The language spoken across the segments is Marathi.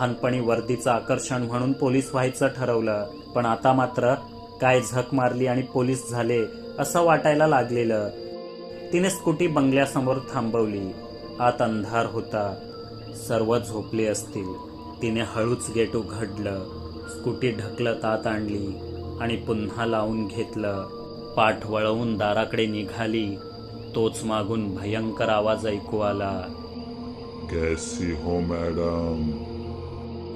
लहानपणी वर्दीचं आकर्षण म्हणून पोलीस व्हायचं ठरवलं. पण आता मात्र काय झक मारली आणि पोलीस झाले असं वाटायला लागलेलं. तिने स्कूटी बंगल्यासमोर थांबवली. आत अंधार होता. सर्व झोपले असतील. तिने हळूच गेट उघडलं स्कूटी ढकलत आत आणली आणि पुन्हा लावून घेतलं. पाठ वळवून दाराकडे निघाली. तोच मागून भयंकर आवाज ऐकू आला. कैसी हो मॅडम?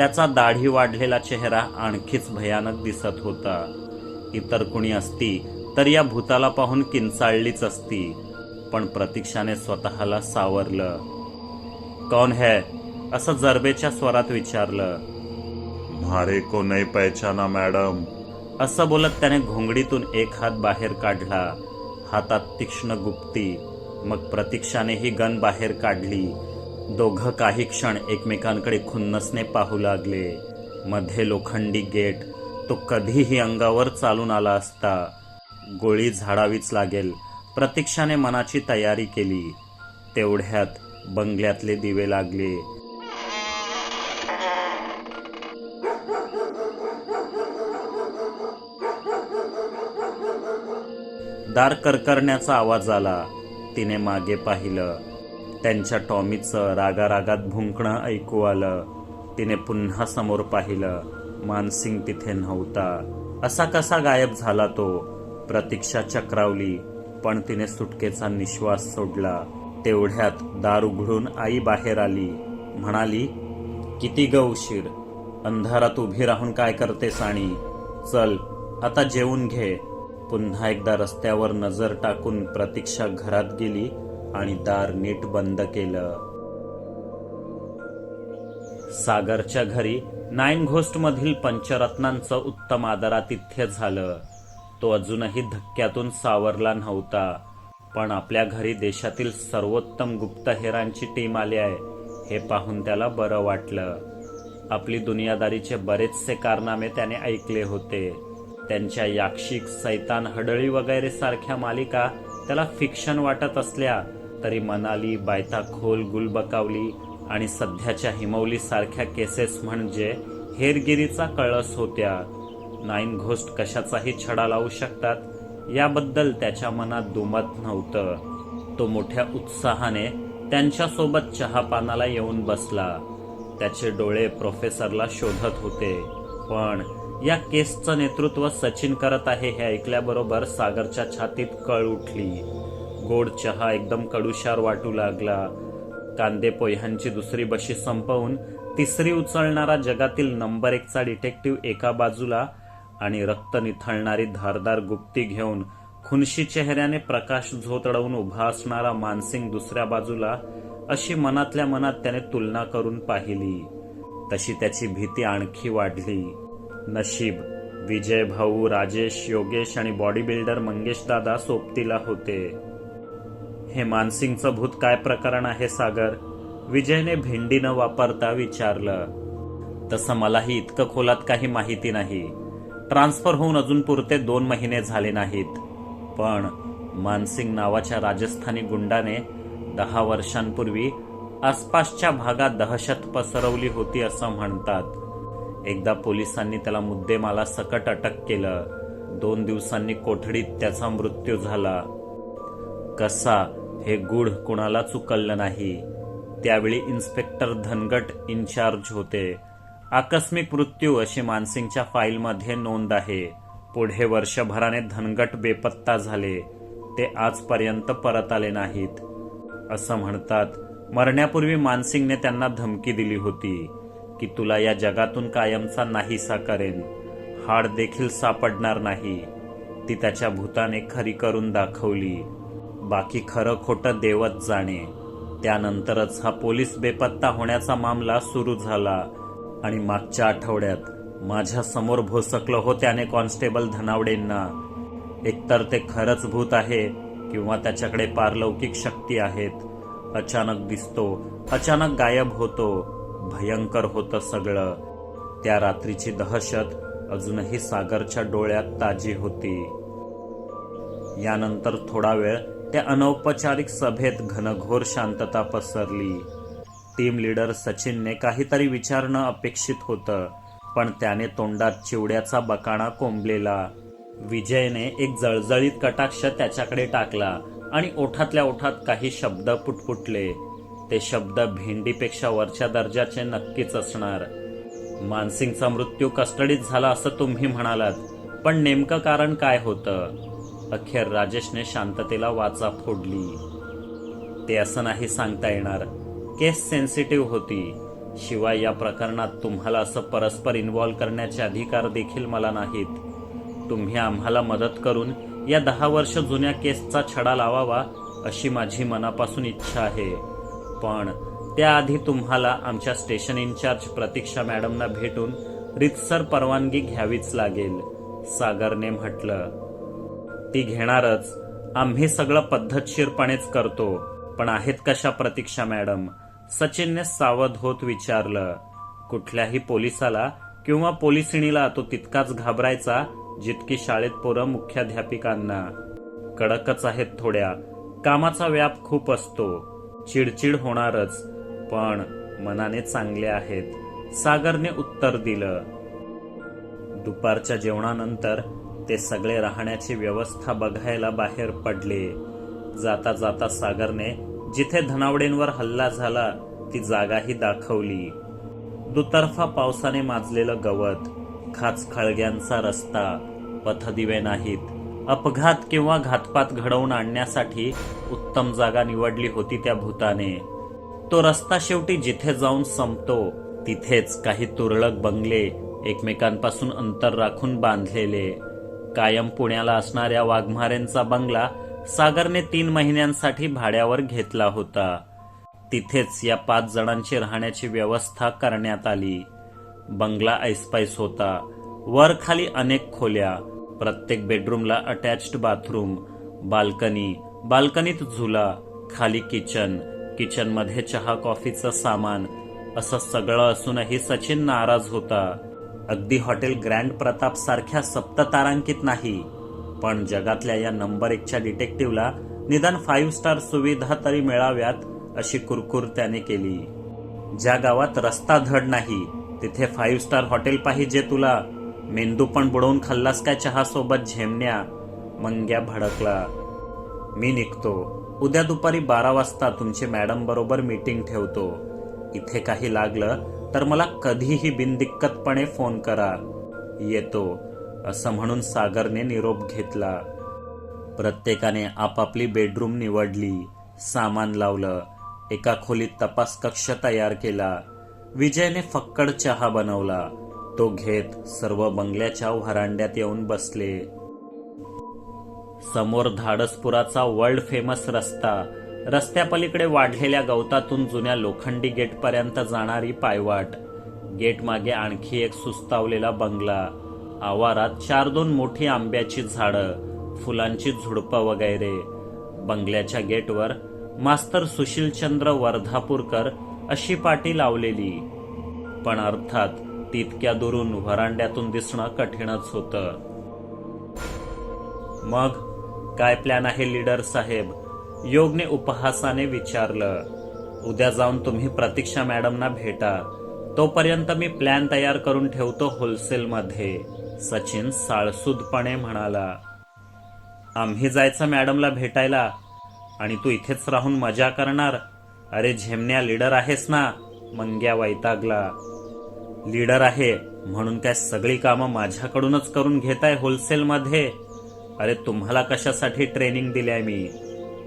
त्याचा दाढी वाढलेला चेहरा आणखीच भयानक दिसत होता. इतर कुणी असती तर या भूताला पाहून किंचाळलीच असती पण प्रतीक्षाने स्वतःला सावरलं. कौन है? असं जरबेच्या स्वरात विचारलं. मारे को नहीं पहचाना मैडम. असं बोलत त्याने घोंगडीतून एक हात बाहेर काढला. हातात तीक्ष्ण गुप्ती. मग प्रतीक्षाने ही गन बाहेर काढली. दोघं काही क्षण एकमेकांकडे खुन्नसने पाहू लागले. मध्ये लोखंडी गेट तो कधीही अंगावर चालून आला असता. गोळी झाडावीच लागेल प्रतीक्षाने मनाची तयारी केली. तेवढ्यात बंगल्यातले दिवे लागले. दार करकरण्याचा आवाज आला. तिने मागे पाहिलं. त्यांच्या टॉमीचं रागारागात भुंकणं ऐकू आलं. तिने पुन्हा समोर पाहिलं मानसिंग तिथे नव्हता. असा कसा गायब झाला तो? प्रतीक्षा चक्रावली पण तिने सुटकेचा निश्वास सोडला. तेवढ्यात दार उघडून आई बाहेर आली. म्हणाली किती ग उशीर. अंधारात उभी राहून काय करतेस आणि? चल आता जेवून घे. पुन्हा एकदा रस्त्यावर नजर टाकून प्रतीक्षा घरात गेली आणि दार नीट बंद केलं. सागरच्या घरी नाईन घोस्ट मधील पंचरत्नांचं उत्तम आदरातिथ्य झालं. तो अजूनही धक्क्यातून सावरला नव्हता. पण आपल्या घरी देशातील सर्वोत्तम गुप्तहेरांची टीम आली आहे हे पाहून त्याला बरं वाटलं. आपली दुनियादारीचे बरेचसे कारनामे त्याने ऐकले होते. त्यांच्या याक्षिक सैतान हडळी वगैरे सारख्या मालिका त्याला फिक्शन वाटत असल्या तरी मनाली बायता खोल गुलबकावली आणि सध्याच्या हिमवली सारख्या केसेस म्हणजे हेरगिरीचा कळस होत्या. नाईन घोस्ट कशाचाही छडा लावू शकतात याबद्दल त्याच्या मनात दुमत नव्हतं. तो मोठ्या उत्साहाने त्यांच्यासोबत चहापानाला येऊन बसला. त्याचे डोळे प्रोफेसरला शोधत होते. पण या केसचं नेतृत्व सचिन करत आहे हे ऐकल्याबरोबर सागरच्या छातीत कळ उठली. गोड चहा एकदम कडुशार वाटू लागला. कांदे पोह्यांची दुसरी बशी संपवून तिसरी उचलणारा जगातील नंबर एकचा डिटेक्टिव्ह एका बाजूला आणि रक्त निथळणारी धारदार गुप्ती घेऊन खुनशी चेहऱ्याने प्रकाश झोतडवून उभा असणारा मानसिंग दुसऱ्या बाजूला अशी मनातल्या मनात त्याने तुलना करून पाहिली. तशी त्याची भीती आणखी वाढली. नशीब विजय भाऊ राजेश योगेश आणि बॉडी बिल्डर मंगेश दादा सोबतीला होते. हे मानसिंगचं भूत काय प्रकरण आहे सागर? विजयने भेंडी न वापरता विचारलं. तसं मलाही इतकं खोलात काही माहिती नाही. ट्रान्सफर होऊन अजून पुरते दोन महिने झाले नाहीत. पण मानसिंग नावाच्या राजस्थानी गुंडाने दहा वर्षांपूर्वी आसपासच्या भागात दहशत पसरवली होती असं म्हणतात. एकदा पोलिसांनी त्याला मुद्देमाला सकट अटक केलं. दोन दिवसांनी कोठडीत त्याचा मृत्यू झाला. कसा हे गूढ कुणाला चुकलं नाही. त्यावेळी इन्स्पेक्टर धनगट इन्चार्ज होते. आकस्मिक मृत्यू अशी मानसिंगच्या फाईलमध्ये नोंद आहे. पुढे वर्षभराने धनगट बेपत्ता झाले. ते आजपर्यंत परत आले नाहीत. असं म्हणतात मरण्यापूर्वी मानसिंगने त्यांना धमकी दिली होती की तुला या जगातून कायमचा नाहीसा करेन. हाड देखील सापडणार नाही. ती त्याच्या भूताने खरी करून दाखवली. बाकी खरं खोटं देवत जाणे. त्यानंतरच हा पोलीस बेपत्ता होण्याचा मामला सुरू झाला. आणि मागच्या आठवड्यात माझ्यासमोर भोसकलं हो त्याने कॉन्स्टेबल धनावडेंना. एकतर ते खरंच भूत आहे किंवा त्याच्याकडे पारलौकिक शक्ती आहेत. अचानक दिसतो अचानक गायब होतो भयंकर होतं सगळं. त्या रात्रीची दहशत अजूनही सागरच्या डोळ्यात ताजी होती. यानंतर थोडा वेळ त्या अनौपचारिक सभेत घनघोर शांतता पसरली. टीम लीडर सचिनने काहीतरी विचारणं अपेक्षित होतं पण त्याने तोंडात चिवड्याचा बकाणा कोंबलेला. विजयने एक जळजळीत कटाक्ष त्याच्याकडे टाकला आणि ओठातल्या ओठात काही शब्द पुटपुटले. ते शब्द भेंडीपेक्षा वरच्या दर्जाचे नक्कीच असणार. मानसिंगचा मृत्यू कस्टडीत झाला असं तुम्ही म्हणालात पण नेमकं कारण काय होतं? अखेर राजेशने शांततेला वाचा फोडली. ते असं नाही सांगता येणार. केस सेन्सिटिव्ह होती. शिवाय या प्रकरणात तुम्हाला असं परस्पर इन्व्हॉल्व करण्याचे अधिकार देखील मला नाहीत. तुम्ही आम्हाला मदत करून या दहा वर्ष जुन्या केसचा छडा लावावा अशी माझी मनापासून इच्छा आहे. पण त्याआधी तुम्हाला आमच्या स्टेशन इन्चार्ज प्रतीक्षा मॅडमना भेटून रितसर परवानगी घ्यावीच लागेल सागरने म्हटलं. ती घेणारच. आम्ही सगळं पद्धतशीरपणेच करतो. पण आहेत कशा प्रतीक्षा मॅडम? सचिनने सावध होत विचारलं. कुठल्याही पोलिसाला किंवा पोलिसिणीला तो तितकाच घाबरायचा जितकी शाळेत पोरं मुख्याध्यापिकांना. कडकच आहेत थोड्या. कामाचा व्याप खूप असतो. चिडचिड होणारच. पण मनाने चांगले आहेत. सागरने उत्तर दिलं. दुपारच्या जेवणानंतर ते सगळे राहण्याची व्यवस्था बघायला बाहेर पडले. जाता जाता सागरने जिथे धनावडेंवर हल्ला झाला ती जागाही दाखवली. दुतर्फा पावसाने माजलेलं गवत खाच खळग्यांचा रस्ता पथदिवे नाहीत. अपघात किंवा घातपात घडवून आणण्यासाठी उत्तम जागा निवडली होती त्या भूताने. तो रस्ता शेवटी जिथे जाऊन संपतो तिथेच काही तुरळक बंगले एकमेकांपासून अंतर राखून बांधलेले. कायम पुण्याला असणाऱ्या वाघमारेंचा बंगला सागरने तीन महिन्यांसाठी भाड्यावर घेतला होता. तिथेच या पाच जणांची राहण्याची व्यवस्था करण्यात आली. बंगला ऐसपैस होता. वर खाली अनेक खोल्या प्रत्येक बेडरूमला अटॅच्ड बाथरूम बाल्कनी बाल्कनीत झुला खाली किचन किचनमध्ये चहा कॉफीचं सामान असं सगळं असूनही सचिन नाराज होता. अगदी हॉटेल ग्रँड प्रताप सारख्या सप्ततारांकित नाही. पण जगातल्या या नंबर एकच्या डिटेक्टिव्हला निदान फाईव्ह स्टार सुविधा तरी मिळाव्यात अशी कुरकुर त्याने केली. ज्या गावात रस्ता धड नाही तिथे फाईव्ह स्टार हॉटेल पाहिजे तुला. मेंदू पण बुडवून खाल्लास काय चहासोबत झेमण्या? मंग्या भडकला. मी निघतो. उद्या दुपारी बारा वाजता तुमची मॅडम बरोबर मीटिंग ठेवतो. इथे काही लागलं तर मला कधीही बिनदिक्कतपणे फोन करा. येतो असं म्हणून सागरने निरोप घेतला. प्रत्येकाने आपापली बेडरूम निवडली सामान लावलं एका खोलीत तपास कक्ष तयार केला. विजयने फक्कड चहा बनवला. तो घेत सर्व बंगल्याच्या व्हरांड्यात येऊन बसले. समोर धाडसपुराचा वर्ल्ड फेमस रस्ता रस्त्यापलीकडे वाढलेल्या गवतातून जुन्या लोखंडी गेटपर्यंत जाणारी पायवाट. गेटमागे आणखी एक सुस्तावलेला बंगला. आवारात चार दोन मोठी आंब्याची झाडं फुलांची झुडपं वगैरे. बंगल्याच्या गेटवर मास्तर सुशीलचंद्र वर्धापूरकर अशी पाटी लावलेली. पण अर्थात तितक्या दुरून व्हरांड्यातून दिसणं कठीणच होतं. मग? काय प्लॅन आहे लीडर साहेब? योगने उपहासाने विचारलं उद्या जाऊन तुम्ही प्रतीक्षा मॅडमना भेटा. तोपर्यंत मी प्लॅन तयार करून ठेवतो होलसेलमध्ये सचिन साळसूदपणे म्हणाला. आम्ही जायचं मॅडमला भेटायला आणि तू इथेच राहून मजा करणार. अरे झेमण्या लीडर आहेस ना मंग्या वैतागला. लीडर आहे म्हणून काय सगळी कामं माझ्याकडूनच करून घेताय होलसेलमध्ये? अरे तुम्हाला कशासाठी ट्रेनिंग दिल्या मी?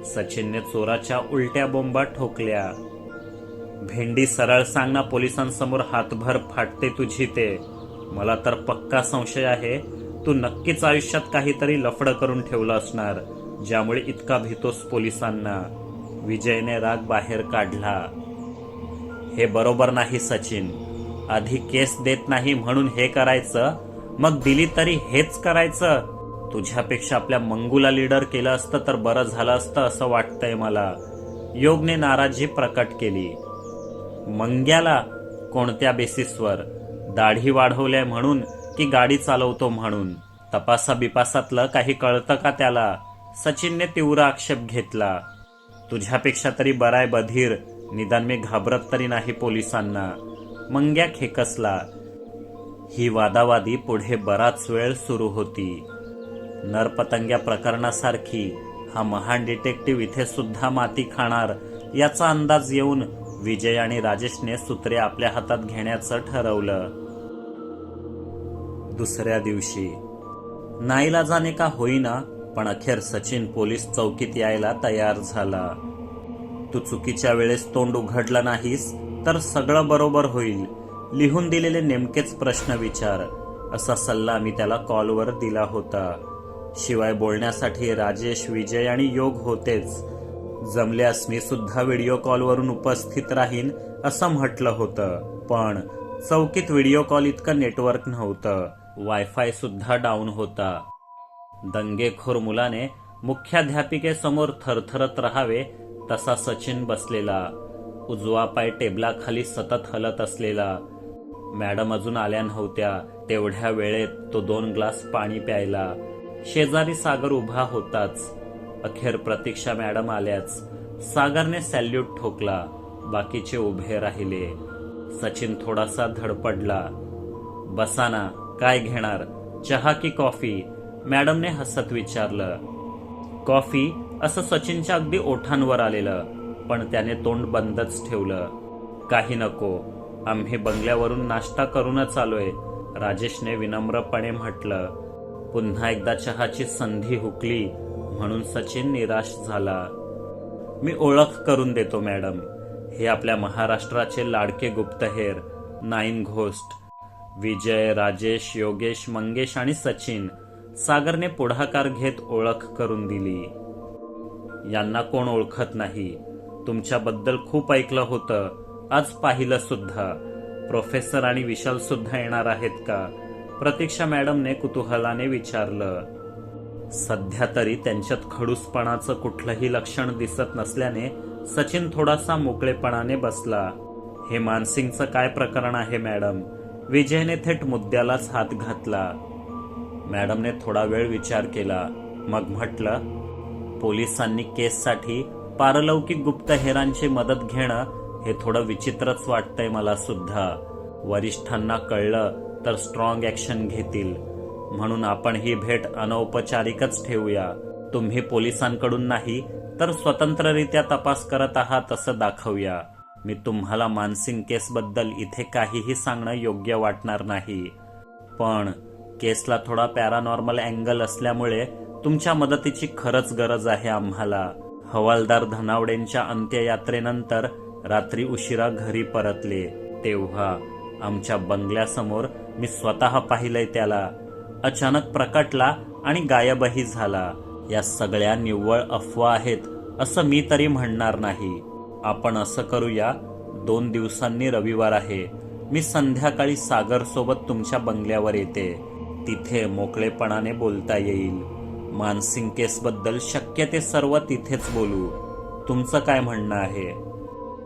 सचिनने चोराच्या उलट्या बोंबा ठोकल्या. भेंडी सरळ सांग ना पोलिसांसमोर हातभर फाटते तुझी ते. मला तर पक्का संशय आहे तू नक्कीच आयुष्यात काहीतरी लफड करून ठेवलं असणार ज्यामुळे इतका भीतोस पोलिसांना. विजयने राग बाहेर काढला. हे बरोबर नाही सचिन. आधी केस देत नाही म्हणून हे करायचं मग दिली तरी हेच करायचं. तुझ्यापेक्षा आपल्या मंगूला लीडर केलं असतं तर बरं झालं असतं असं वाटतंय मला. योगने नाराजी प्रकट केली. मंग्याला कोणत्या बेसिसवर दाढी वाढवल्या म्हणून की गाडी चालवतो म्हणून? तपासा बिपासातलं काही कळतं का त्याला? सचिनने तीव्र आक्षेप घेतला. तुझ्यापेक्षा तरी बराय बधीर. निदान मी घाबरत तरी नाही पोलिसांना. मंग्या खेकसला. ही वादावादी पुढे बराच वेळ सुरू होती. नरपतंग्या प्रकरणासारखी हा महान डिटेक्टिव्ह इथे सुद्धा माती खाणार याचा अंदाज येऊन विजय आणि राजेशने सूत्रे आपल्या हातात घेण्याचं ठरवलं. दुसऱ्या दिवशी. नाईलाजाने का होईना पण अखेर सचिन पोलीस चौकीत यायला तयार झाला. तू चुकीच्या वेळेस तोंड उघडलं नाहीस तर सगळं बरोबर होईल लिहून दिलेले नेमकेच प्रश्न विचार असा सल्ला मी त्याला कॉलवर दिला होता. शिवाय बोलण्यासाठी राजेश विजय आणि योग होतेच. जमल्यास मी सुद्धा व्हिडिओ कॉलवरून उपस्थित राहीन असं म्हटलं होतं. पण चौकीत व्हिडिओ कॉल इतकं नेटवर्क नव्हतं. वायफाय सुद्धा डाऊन होता. दंगेखोर मुलाने मुख्याध्यापिकेसमोर थरथरत राहावे तसा सचिन बसलेला. उजवा पाय टेबलाखाली सतत हलत असलेला. मॅडम अजून आल्या नव्हत्या. तेवढ्या वेळेत तो दोन ग्लास पाणी प्यायला. शेजारी सागर उभा होताच. अखेर प्रतीक्षा मॅडम आल्याच. सागरने सॅल्यूट ठोकला. बाकीचे उभे राहिले. सचिन थोडासा धडपडला. बसाना काय घेणार? चहा की कॉफी? मॅडमने हसत विचारलं. कॉफी? असं सचिनच्या अगदी ओठांवर आलेलं. पण त्याने तोंड बंदच ठेवलं. काही नको. आम्ही बंगल्यावरून नाश्ता करूनच आलोय. राजेशने विनम्रपणे म्हटलं. पुन्हा एकदा चहाची संधी हुकली म्हणून सचिन निराश झाला. मी ओळख करून देतो मॅडम. हे आपल्या महाराष्ट्राचे लाडके गुप्तहेर नाईन घोस्ट. विजय राजेश योगेश मंगेश आणि सचिन सागरने पुढाकार घेत ओळख करून दिली. यांना कोण ओळखत नाही? तुमच्याबद्दल खूप ऐकलं होतं. आज पाहिलं सुद्धा. प्रोफेसर आणि विशाल सुद्धा येणार आहेत का? प्रतीक्षा मॅडमने कुतूहलाने विचारलं सध्या तरी त्यांच्यात खडूसपणाचं कुठलंही लक्षण दिसत नसल्याने सचिन थोडासा मोकळेपणाने बसला. हे मानसिंगचं काय प्रकरण आहे मॅडम विजयने थेट मुद्द्यालाच हात घातला. मॅडमने थोडा वेळ विचार केला. मग म्हटलं पोलिसांनी केससाठी पारलौकिक गुप्तहेरांची मदत घेणं हे थोडं विचित्रच वाटतंय मला सुद्धा. वरिष्ठांना कळलं तर स्ट्रॉंग ॲक्शन घेतील. म्हणून आपण ही भेट अनौपचारिकच ठेवूया. तुम्ही पोलिसांकडून नाही तर स्वतंत्ररित्या तपास करत आहात असं दाखवूया. मी तुम्हाला मानसिंग केसबद्दल इथे काहीही सांगणं योग्य वाटणार नाही. पण केसला थोडा पॅरानॉर्मल अँगल असल्यामुळे तुमच्या मदतीची खरंच गरज आहे आम्हाला. हवालदार धनावडेंच्या अंत्ययात्रेनंतर रात्री उशिरा घरी परतले. तेव्हा आमच्या बंगल्यासमोर मी स्वतः पाहिलंय त्याला. अचानक प्रकटला आणि गायबही झाला. या सगळ्या निव्वळ अफवा आहेत असं मी तरी म्हणणार नाही. आपण असं करूया दोन दिवसांनी रविवार आहे. मी संध्याकाळी सागर सोबत तुमच्या बंगल्यावर येते. तिथे मोकळेपणाने बोलता येईल. मानसिंग केसबद्दल शक्य ते सर्व तिथेच बोलू. तुमचं काय म्हणणं आहे?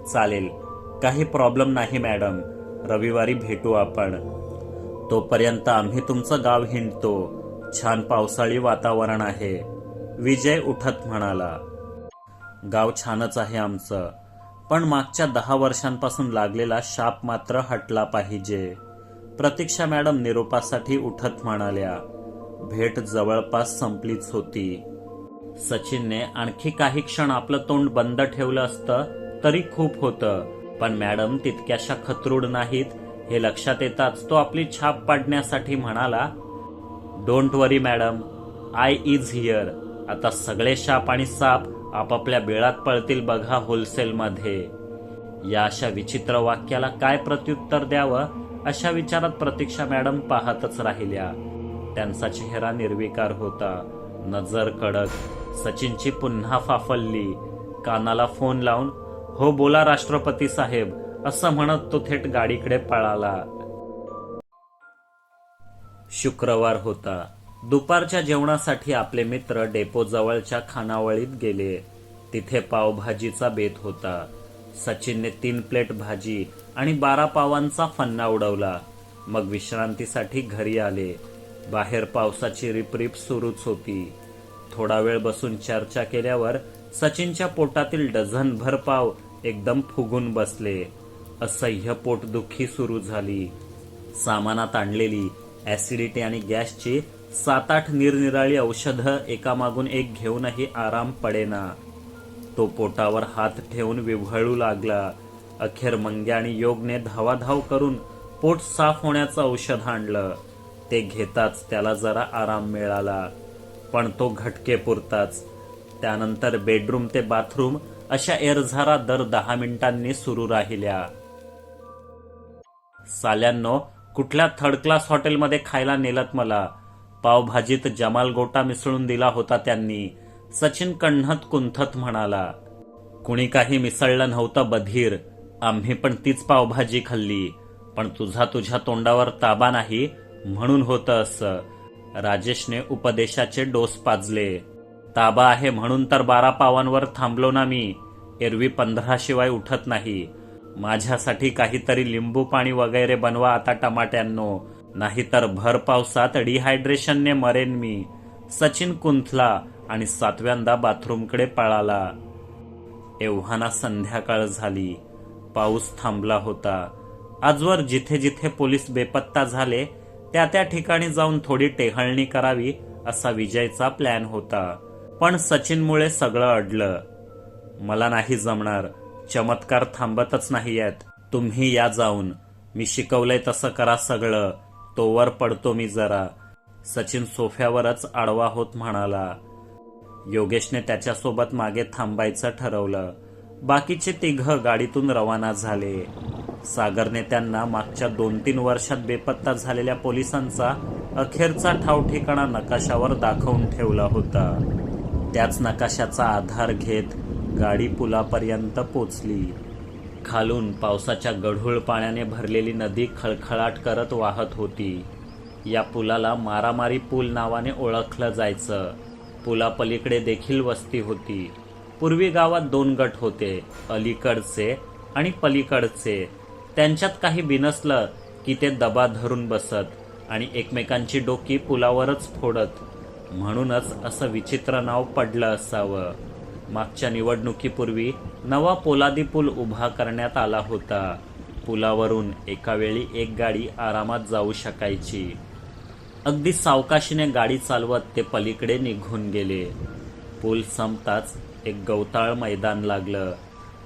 चालेल. काही प्रॉब्लेम नाही मॅडम. रविवारी भेटू आपण. तोपर्यंत आम्ही तुमचं गाव हिंडतो. छान पावसाळी वातावरण आहे. विजय उठत म्हणाला. गाव छानच आहे आमचं. पण मागच्या दहा वर्षांपासून लागलेला शाप मात्र हटला पाहिजे. प्रतीक्षा मॅडम निरोपासाठी उठत म्हणाल्या. भेट जवळपास संपलीच होती. सचिनने आणखी काही क्षण आपलं तोंड बंद ठेवलं असतं तरी खूप होतं. पण मॅडम तितक्याशा खतरूड नाहीत. हे लक्षात येताच तो आपली छाप पाडण्यासाठी म्हणाला don't worry madam I is here आता सगळे शाप आणि साप आपापल्या बेळात पळतील बघा होलसेलमध्ये. या अशा विचित्र वाक्याला काय प्रत्युत्तर द्यावं? अशा विचारात प्रतीक्षा मॅडम पाहतच राहिल्या. त्यांचा चेहरा निर्विकार होता. नजर कडक. सचिनची पुन्हा फाफल्ली. कानाला फोन लावून हो बोला राष्ट्रपती साहेब. असं म्हणत तो थेट गाडीकडे पळाला. शुक्रवार होता. दुपारच्या जेवणासाठी आपले मित्र डेपो जवळच्या खानावळीत गेले. तिथे पावभाजीचा बेत होता. सचिनने तीन प्लेट भाजी आणि बारा पावांचा फन्ना उडवला. मग विश्रांतीसाठी घरी आले. बाहेर पावसाची रिपरिप सुरूच होती. थोडा वेळ बसून चर्चा केल्यावर सचिनच्या पोटातील डझनभर पाव एकदम फुगून बसले. असह्य पोटदुखी सुरू झाली. सामानात आणलेली ऍसिडिटी आणि गॅसची सात आठ निरनिराळी औषधं एकामागून एक घेऊनही आराम पडेना. तो पोटावर हात ठेवून विव्हळू लागला. अखेर मंग्या आणि योगने धावाधाव करून पोट साफ होण्याचं औषध आणलं. ते घेताच त्याला जरा आराम मिळाला. पण तो घटके पुरताच. त्यानंतर बेडरूम ते बाथरूम अशा एरझारा दर दहा मिनिटांनी सुरू राहिल्या. साल्यांनो कुठल्या थर्ड क्लास हॉटेलमध्ये खायला नेलत मला? पावभाजीत जमाल गोटा मिसळून दिला होता त्यांनी. सचिन कण्हत कुंथत म्हणाला कुणी काही मिसळलं नव्हतं बधीर. आम्ही पण तीच पावभाजी खाल्ली. पण तुझा तुझ्या तोंडावर ताबा नाही म्हणून होतं असं. राजेशने उपदेशाचे डोस पाजले ताबा आहे म्हणून तर बारा पावांवर थांबलो ना मी. एरवी पंधरा शिवाय उठत नाही. माझ्यासाठी काहीतरी लिंबू पाणी वगैरे बनवा आता टमाट्यांनो. नाहीतर भर पावसात डिहायड्रेशनने मरेन मी. सचिन कुंथला आणि सातव्यांदा बाथरूमकडे पळाला. एव्हाना संध्याकाळ झाली. पाऊस थांबला होता. आजवर जिथे जिथे पोलीस बेपत्ता झाले त्या त्या ठिकाणी जाऊन थोडी टेहळणी करावी असा विजयचा प्लॅन होता. पण सचिनमुळे सगळं अडलं. मला नाही जमणार. चमत्कार थांबतच नाही आहेत तुम्ही या जाऊन. मी शिकवलंय तसं करा सगळं. तोवर पडतो मी जरा. सचिन सोफ्यावरच आडवा होत म्हणाला. योगेशने त्याच्यासोबत मागे थांबायचं ठरवलं. बाकीचे तिघ गाडीतून रवाना झाले. सागरने त्यांना मागच्या दोन तीन वर्षात बेपत्ता झालेल्या पोलिसांचा अखेरचा ठाव ठिकाणा नकाशावर दाखवून ठेवला होता. त्याच नकाशाचा आधार घेत गाडी पुलापर्यंत पोचली. खालून पावसाच्या गढूळ पाण्याने भरलेली नदी खळखळाट करत वाहत होती. या पुलाला मारामारी पूल नावाने ओळखलं जायचं. पुलापलीकडे देखील वस्ती होती. पूर्वी गावात दोन गट होते अलीकडचे आणि पलीकडचे. त्यांच्यात काही बिनसलं की ते दबा धरून बसत आणि एकमेकांची डोकी पुलावरच फोडत. म्हणूनच असं विचित्र नाव पडलं असावं. मागच्या निवडणुकीपूर्वी नवा पोलादी पूल उभा करण्यात आला होता. पुलावरून एकावेळी एक गाडी आरामात जाऊ शकायची. अगदी सावकाशीने गाडी चालवत ते पलीकडे निघून गेले. पूल संपताच एक गवताळ मैदान लागलं.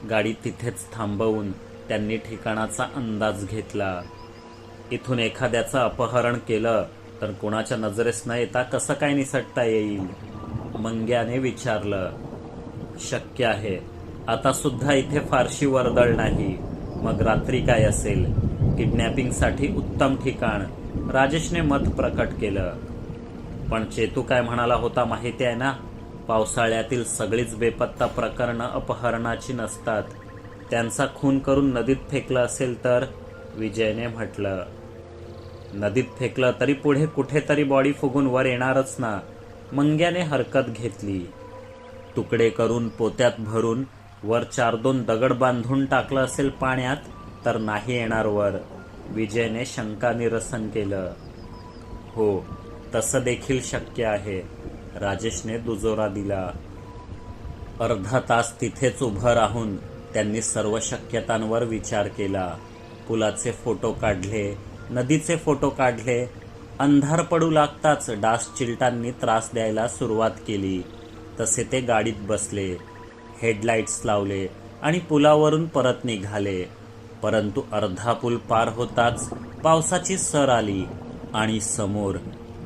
गाडी तिथेच थांबवून त्यांनी ठिकाणाचा अंदाज घेतला. इथून एखाद्याचं अपहरण केलं तर कोणाच्या नजरेस न येता कसं काय निसटता येईल? मंग्याने विचारलं. शक्य आहे. आता सुद्धा इथे फारशी वर्दळ नाही. मग रात्री काय असेल? किडनॅपिंगसाठी उत्तम ठिकाण. राजेशने मत प्रकट केलं. पण चेतू काय म्हणाला होता माहिती आहे ना? पावसाळ्यातील सगळीच बेपत्ता प्रकरणं अपहरणाची नसतात. त्यांचा खून करून नदीत फेकलं असेल तर? विजयने म्हटलं. नदीत फेकलं तरी पुढे कुठेतरी बॉडी फुगून वर येणारच ना. मंग्याने हरकत घेतली. तुकडे करून पोत्यात भरून वर चार दोन दगड बांधून टाकलं असेल पाण्यात तर नाही येणार वर. विजयने शंका निरसन केलं. हो तसं देखील शक्य आहे राजेशने दुजोरा दिला. अर्धा तास तिथेच उभं राहून त्यांनी सर्व शक्यतांवर विचार केला. पुलाचे फोटो काढले नदीचे फोटो काढले. अंधार पडू लागताच डास चिलटांनी त्रास द्यायला सुरुवात केली. तसे ते गाडीत बसले हेडलाईट्स लावले आणि पुलावरून परत निघाले. परंतु अर्धा पूल पार होताच पावसाची सर आली आणि समोर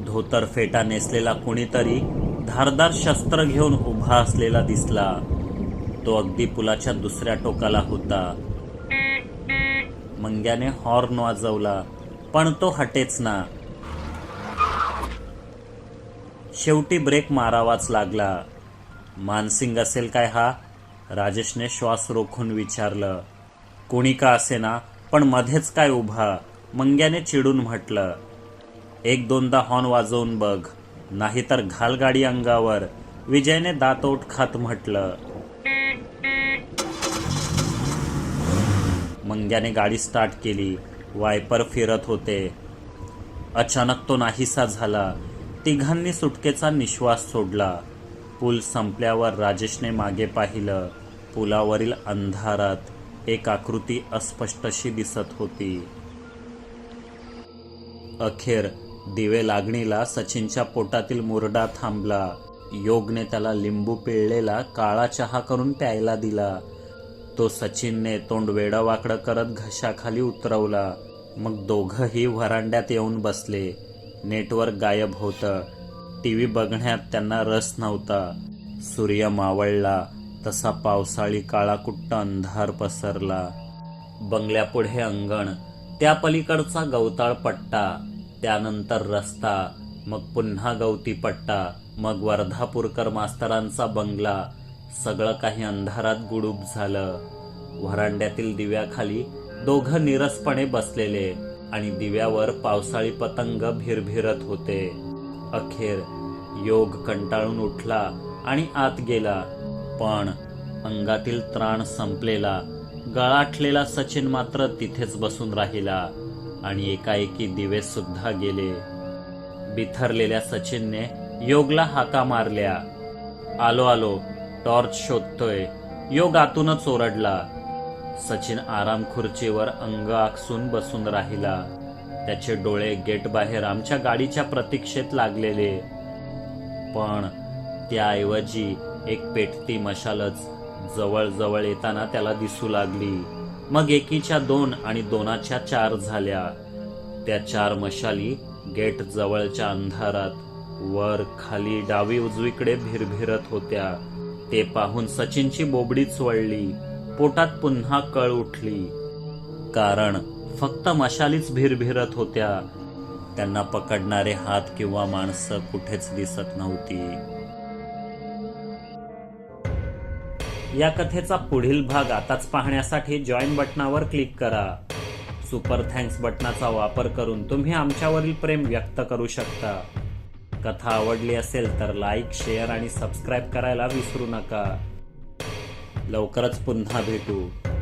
धोतर फेटा नेसलेला कुणीतरी धारदार शस्त्र घेऊन उभा असलेला दिसला. तो अगदी पुलाच्या दुसऱ्या टोकाला होता. मंग्याने हॉर्न वाजवला पण तो हटेच ना. शेवटी ब्रेक मारावाच लागला. मानसिंग असेल काय हा? राजेशने श्वास रोखून विचारलं. कोणी का असेना? पण मध्येच काय उभा? मंग्याने चिडून म्हटलं. एक दोनदा हॉर्न वाजवून बघ. नाहीतर घाल गाडी अंगावर. विजयने दातोट खात म्हटलं. मंग्याने गाडी स्टार्ट केली. वायपर फिरत होते. अचानक तो नाहीसा झाला. तिघांनी सुटकेचा निश्वास सोडला. पूल संपल्यावर राजेशने मागे पाहिलं. पुलावरील अंधारात एक आकृती अस्पष्टशी दिसत होती. अखेर दिवे लागणीला सचिनच्या पोटातील मुरडा थांबला. योगने त्याला लिंबू पिळलेला काळा चहा करून प्यायला दिला. तो सचिनने तोंड वेडवाकडं करत घशाखाली उतरवला. मग दोघंही व्हरांड्यात येऊन बसले. नेटवर्क गायब होतं. टी व्ही बघण्यात त्यांना रस नव्हता. सूर्य मावळला तसा पावसाळी काळाकुट्ट अंधार पसरला. बंगल्यापुढे अंगण त्या पलीकडचा गवताळ पट्टा त्यानंतर रस्ता मग पुन्हा गवती पट्टा मग वर्धापूरकर मास्तरांचा बंगला सगळं काही अंधारात गुडूप झालं. व्हरांड्यातील दिव्याखाली दोघं निरसपणे बसलेले आणि दिव्यावर पावसाळी पतंग भिरभिरत होते. अखेर योग कंटाळून उठला आणि आत गेला. पण अंगातील त्राण संपलेला गळाठलेला सचिन मात्र तिथेच बसून राहिला आणि एकाएकी दिवे सुद्धा गेले. बिथरलेल्या सचिनने योगला हाका मारल्या. आलो आलो टॉर्च शोधतोय. योग आतूनच ओरडला. सचिन आराम खुर्चीवर अंग आखसून बसून राहिला. त्याचे डोळे गेट बाहेर आमच्या गाडीच्या प्रतीक्षेत लागलेले. पण त्याऐवजी एक पेटती मशालच जवळजवळ येताना त्याला दिसू लागली. मग एकीच्या दोन आणि दोनाच्या चार झाल्या. त्या चार मशाली गेट जवळच्या अंधारात वर खाली डावी उजवीकडे भिरभिरत होत्या. ते पाहून सचिनची बोबडीच वळली. पोटात पुन्हा कळ उठली. कारण फक्त मशालीच भिरभिरत होत्या. त्यांना पकडणारे हात किंवा माणसं कुठेच दिसत नव्हती. या कथेचा पुढील भाग आताच पाहण्यासाठी जॉईन बटनावर क्लिक करा. सुपर थँक्स बटनाचा वापर करून तुम्ही आमच्यावरील प्रेम व्यक्त करू शकता. कथा आवडली असेल तर लाईक शेअर आणि सबस्क्राईब करायला विसरू नका. लवकरच पुन्हा भेटू.